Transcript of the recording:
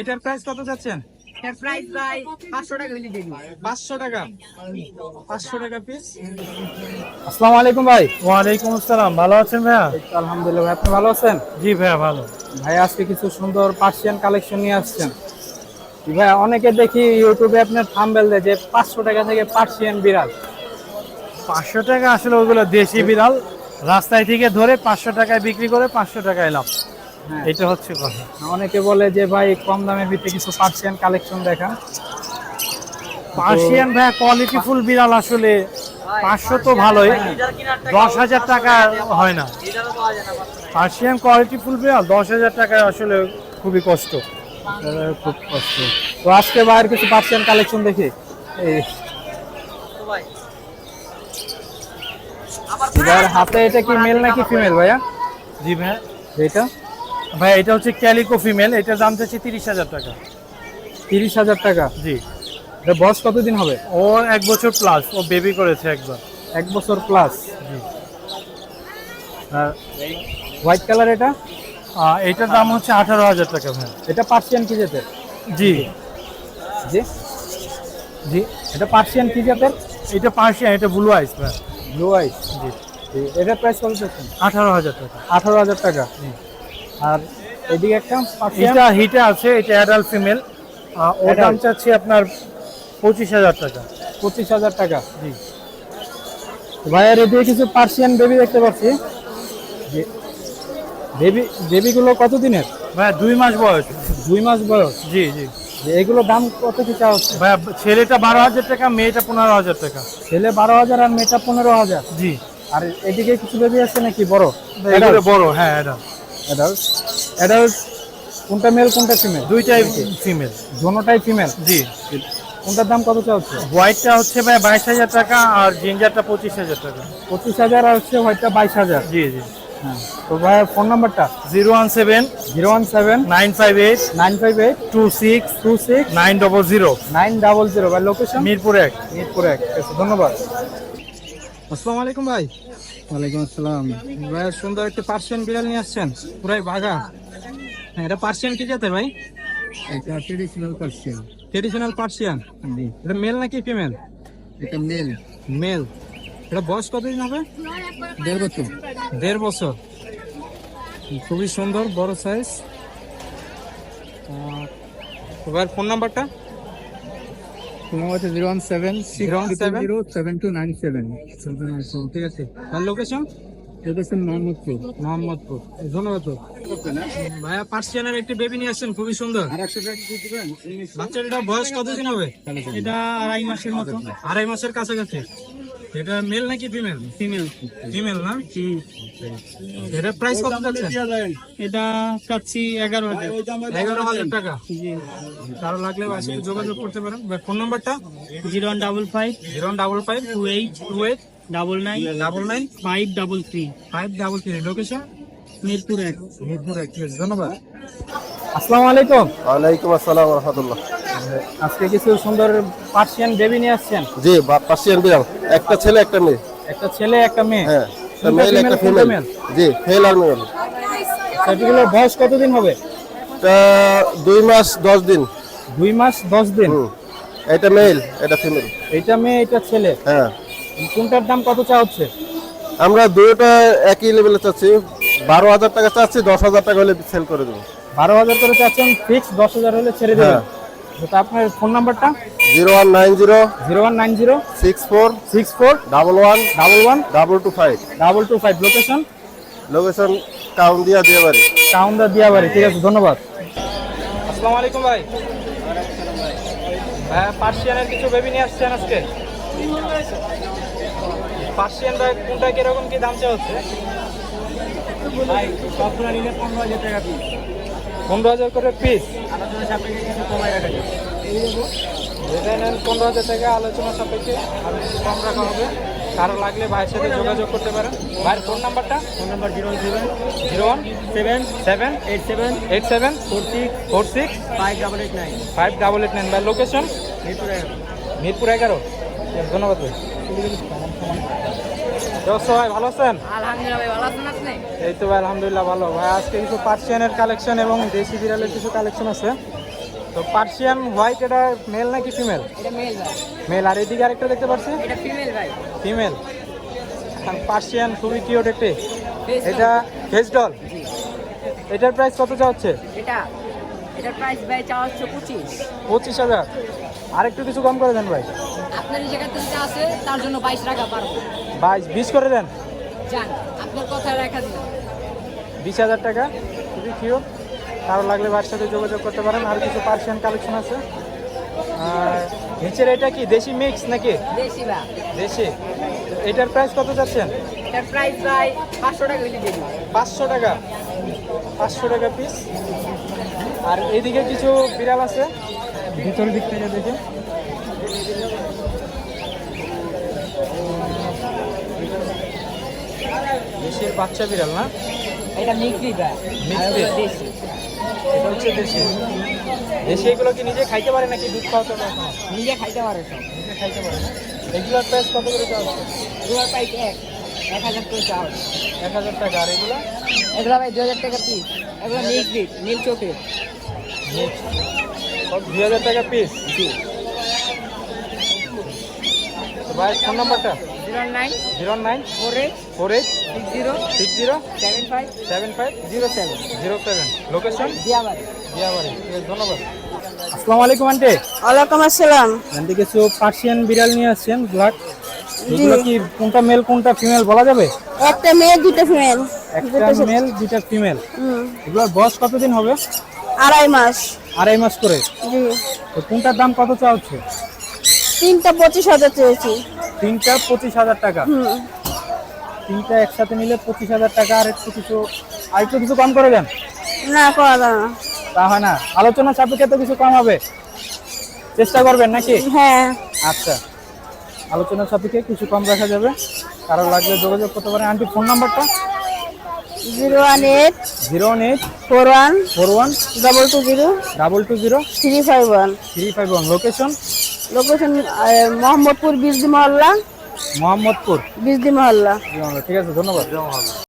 এটার প্রাইস কত যাচ্ছেন প্রাইস ভাই পাঁচশো টাকা হইলে দেবো। পাঁচশো টাকা। পাঁচশো টাকা পিস আসসালামু আলাইকুম ভাই। ওয়ালাইকুম আসসালাম। ভালো আছেন ভাইয়া? আলহামদুলিল্লাহ ভাই আপনি ভালো আছেন? জি ভাইয়া ভালো। ভাই আজকে কিছু সুন্দর পার্সিয়ান কালেকশন নিয়ে আসছেন। ভাই অনেকে দেখি ইউটিউবে আপনার থাম্বেল দেয় যে পাঁচশো টাকা থেকে পার্সিয়ান বিড়াল। পাঁচশো টাকা আসলে ওগুলো দেশি বিড়াল। রাস্তায় থেকে ধরে পাঁচশো টাকায় বিক্রি করে পাঁচশো টাকায় লাভ। এটা হচ্ছে কথা। অনেকে বলে যে ভাই কম দামের ভিতরে কিছু পার্সিয়ান কালেকশন দেখা। পার্সিয়ান ভাইয়া কোয়ালিটি ফুল বিড়াল আসলে। পাঁচশো তো ভালোই। দশ হাজার টাকা হয় না। পার্সিয়ান কোয়ালিটি ফুল বিড়াল দশ হাজার টাকায় আসলে খুবই কষ্ট। খুব কষ্ট। তো আজকে বাইরের কিছু পার্সিয়ান কালেকশন দেখি। এই এবার হাতে এটা কি মেল নাকি ফিমেল ভাইয়া? জি ভাইয়া এটা ভাই এটা হচ্ছে ক্যালিকো ফিমেল এটার দাম চাচ্ছি তিরিশ হাজার টাকা। তিরিশ হাজার টাকা? জি। এটা বয়স কতদিন হবে? ও এক বছর প্লাস ও বেবি করেছে একবার। এক বছর প্লাস জি। আর হোয়াইট কালার এটা? এটার দাম হচ্ছে আঠারো হাজার টাকা ভাই। এটা পার্সিয়ান কি জাতের? জি। জি। জি। এটা পার্সিয়ান কি জাতের? এটা পার্সিয়ান এটা ব্লু আইস ভাই। ব্লু আইস জি। এটার প্রাইস কত আঠারো হাজার টাকা। আঠারো হাজার টাকা। আর এদিকে একটা এটা হিটে আছে এটা অ্যাডাল্ট ফিমেল ওর দাম চাচ্ছি আপনার পঁচিশ হাজার টাকা। পঁচিশ হাজার টাকা। জি। ভাইয়ের এদিকে কিছু পার্সিয়ান বেবি দেখতে পাচ্ছি। বেবি বেবিগুলো কত দিনের? ভাই দুই মাস বয়স। দুই মাস বয়স। জি জি। এগুলো দাম কত কি চাওয়া হচ্ছে ভাই ছেলেটা বারো হাজার টাকা মেয়েটা পনেরো হাজার টাকা। ছেলে বারো হাজার আর মেয়েটা পনেরো হাজার। জি। আর এদিকে কিছু বেবি আছে নাকি বড়? বড় হ্যাঁ অ্যাডাল্ট অ্যাডাল্ট অ্যাডাল্ট কোনটা মেল কোনটা ফিমেল দুইটাই ফিমেল দোনোটাই ফিমেল জি। কোনটার দাম কত হচ্ছে হোয়াইটটা হচ্ছে ভাই বাইশ হাজার টাকা আর জিঞ্জারটা পঁচিশ হাজার টাকা। পঁচিশ হাজার আর হচ্ছে হোয়াইটটা বাইশ হাজার? জি জি। হ্যাঁ। তো ভাইয়ের ফোন নাম্বারটা zero one seven zero one seven nine five eight nine five eight two six two six nine double zero. Nine double zero. ভাই লোকেশন মিরপুর এক। মিরপুর এক। ধন্যবাদ। আসসালামু আলাইকুম ভাই। ওয়ালাইকুম আসসালাম। ভাই সুন্দর একটা পার্সিয়ান বিড়াল নিয়ে আসছেন। পুরাই বাঘা। হ্যাঁ এটা পার্সিয়ান কি জাতের ভাই? এটা ট্রেডিশনাল পার্সিয়ান ট্রেডিশনাল পার্সিয়ান এটা মেল নাকি ফিমেল এটা মেল মেল এটা বয়স কতদিন হবে? দেড় বছর। দেড় বছর। খুবই সুন্দর বড় সাইজ ভাইয়ের ফোন নাম্বারটা হচ্ছে zero one seven six 017 zero seven two nine seven ঠিক আছে। আর লোকেশন লোকেশন মোহাম্মদপুর। মোহাম্মদপুর। ধন্যবাদ ভাইয়া পার্সিয়ানের একটি বেবি নিয়ে আসছেন খুবই সুন্দর। এটা বয়স কতদিন হবে? এটা আড়াই মাসের মতো। আড়াই মাসের কাছাকাছি। এটা মেল নাকি ফিমেল ফিমেল ফিমেল না? এটা প্রাইস কত যাচ্ছে? এটা চাচ্ছি এগারো হাজার। এগারো হাজার টাকা। কারও লাগলে বাসে যোগাযোগ করতে পারেন। ফোন নাম্বারটা zero one double five. Zero double five. Two eight. Two eight. Double nine. Double nine. Five double three. Five double three. Location Mirpur এক। মিরপুর এক। ঠিক আছে, ধন্যবাদ। আসসালামু আলাইকুম। ওয়ালাইকুম আসসালাম রহমতুল্লাহ। আজকে কিছু সুন্দর পার্সিয়ান বেবি নিয়ে আসছেন? জি পার্সিয়ান বিড়াল একটা ছেলে একটা মেয়ে। একটা ছেলে একটা মেয়ে। হ্যাঁ একটা মেল একটা ফিমেল জি মেল আর মেল সেটিগুলোর বয়স কতদিন হবে? দুই মাস দশ দিন। দুই মাস দশ দিন? এটা মেল এটা ফিমেল এটা মেয়ে এটা ছেলে? হ্যাঁ। কোনটার দাম কত চা হচ্ছে? আমরা দুটোটা একই লেভেলে চাচ্ছি। বারো হাজার টাকা চাচ্ছি দশ হাজার টাকা হলে সেল করে দেবো। বারো হাজার করে চাচ্ছেন ফিক্স দশ হাজার হলে ছেড়ে দেবেন। হ্যাঁ। তো আপনার ফোন নাম্বারটা? Zero one nine zero zero one nine zero six four six four double one double one double two five double two five. Location location Kaundia দিয়ে বাড়ি কাউন্দার দিয়াবাড়ি ঠিক আছে ধন্যবাদ। আসসালামু আলাইকুম ভাই। ভাই পার্সিয়ানের কিছু বেবি নিয়ে আসছেন আজকে? পার্সিয়ান ভাই কোনটা কীরকম কি দাম চাওয়া হচ্ছে ভাই সবগুলো নিলে পনেরো হাজার টাকা পিস পনেরো হাজার করে পিস আলোচনা সাপেক্ষে কিছু রাখা নেন পনেরো হাজার টাকা আলোচনা সাপেক্ষে আর কম রাখা হবে। কারও লাগলে ভাইয়ের সাথে যোগাযোগ করতে পারেন। ভাইয়ের ফোন নাম্বারটা? Phone number zero seven zero one seven seven eight seven eight seven four six four six five double eight nine. Five double eight nine. ভাই লোকেশন? মিরপুর এক মিরপুর এগারো। ধন্যবাদ ভাই। ভাই ভালো আছেন? ভালো আছেন এই তো ভাই আলহামদুলিল্লাহ ভালো। ভাই আজকে কিছু পার্সিয়ানের কালেকশন এবং দেশি বিড়ালের কিছু কালেকশন আছে। তো পার্সিয়ান হোয়াইট এটা মেল নাকি ফিমেল মেল আর এদিকে আরেকটা দেখতে পাচ্ছি? ফিমেল পার্সিয়ান খুবই কিউট একটি। এটা ফেস ডল এটার প্রাইস কত চা হচ্ছে? এটা এটার প্রাইস ভাই চাওয়া হচ্ছে পঁচিশ। পঁচিশ হাজার? আরেকটু কিছু কম করে দেন ভাই। আপনার এই জায়গাতে যেটা আছে তার জন্য বাইশ টাকা পারব বাইশ বিশ করে দেন। যান আপনার কথা রাখা দিন বিশ হাজার টাকা খুবই কিউট কারও লাগলে বাড়ির সাথে যোগাযোগ করতে পারেন। আর কিছু পার্সিয়ান কালেকশন আছে। আর নিচের এটা কি দেশি মিক্স নাকি? বেশি ভাই। দেশি। এটার প্রাইস কত যাচ্ছেন এটার প্রাইস ভাই পাঁচশো টাকা পাঁচশো টাকা। পাঁচশো টাকা পিস আর এইদিকে কিছু বিড়াল আছে। ভিতর দিক থেকে দেখে। দেশের বাচ্চা বিড়াল না? এটা breed? দেশি। এটা হচ্ছে দেশি। দেশি এগুলো কি নিজে খাইতে পারে নাকি দুধ খাওয়াতে পারে নিজে খাইতে পারে সব। নিজে খাইতে পারে না। এগুলোর প্রাইস কত করে দেওয়া এগুলোর প্রাইস এক। এক হাজার হচ্ছে। এক হাজার টাকা আর এগুলো? এগুলো ভাই দু হাজার টাকা পিস এগুলো মিক্স ব্রিড নীল চোখের দুই হাজার টাকা পিস জি। ভাই ফোন নাম্বারটা zero nine zero nine four eight four eight six zero six zero seven five seven five zero seven. Zero seven. Location Diabari. Diabari. ঠিক ধন্যবাদ। আসসালামু আলাইকুম আন্টি। ওয়ালাইকুম আসসালাম। আন্টি কিছু পার্সিয়ান বিড়াল নিয়ে আসছেন ব্ল্যাক। এগুলো কি কোনটা মেল কোনটা ফিমেল বলা যাবে? একটা মেয়ে দুটো ফিমেল একটা মেল দুইটা ফিমেল এগুলোর বয়স কতদিন হবে? আড়াই মাস। আড়াই মাস করে। জি। তো কোনটার দাম কত চাওয়া হচ্ছে তিনটা পঁচিশ হাজার চেয়েছি। তিনটা পঁচিশ হাজার টাকা। তিনটা একসাথে নিলে পঁচিশ হাজার টাকা আর একটু কিছু আর একটু কিছু কম করে দেন। না করা যাবে না। তা হয় না। আলোচনা সাপেক্ষে তো কিছু কম হবে। চেষ্টা করবেন নাকি? হ্যাঁ। আচ্ছা। আলোচনা সাপেক্ষে কিছু কম রাখা যাবে। কারও লাগলে যোগাযোগ করতে পারেন। আন্টি ফোন নাম্বারটা? Zero one eight zero one eight four one four one double two zero double two zero three five one. Three five one. Location? Location Mohammadpur বিজদি মহল্লা। মোহাম্মদপুর। বিজদি মহল্লা। ঠিক আছে ধন্যবাদ।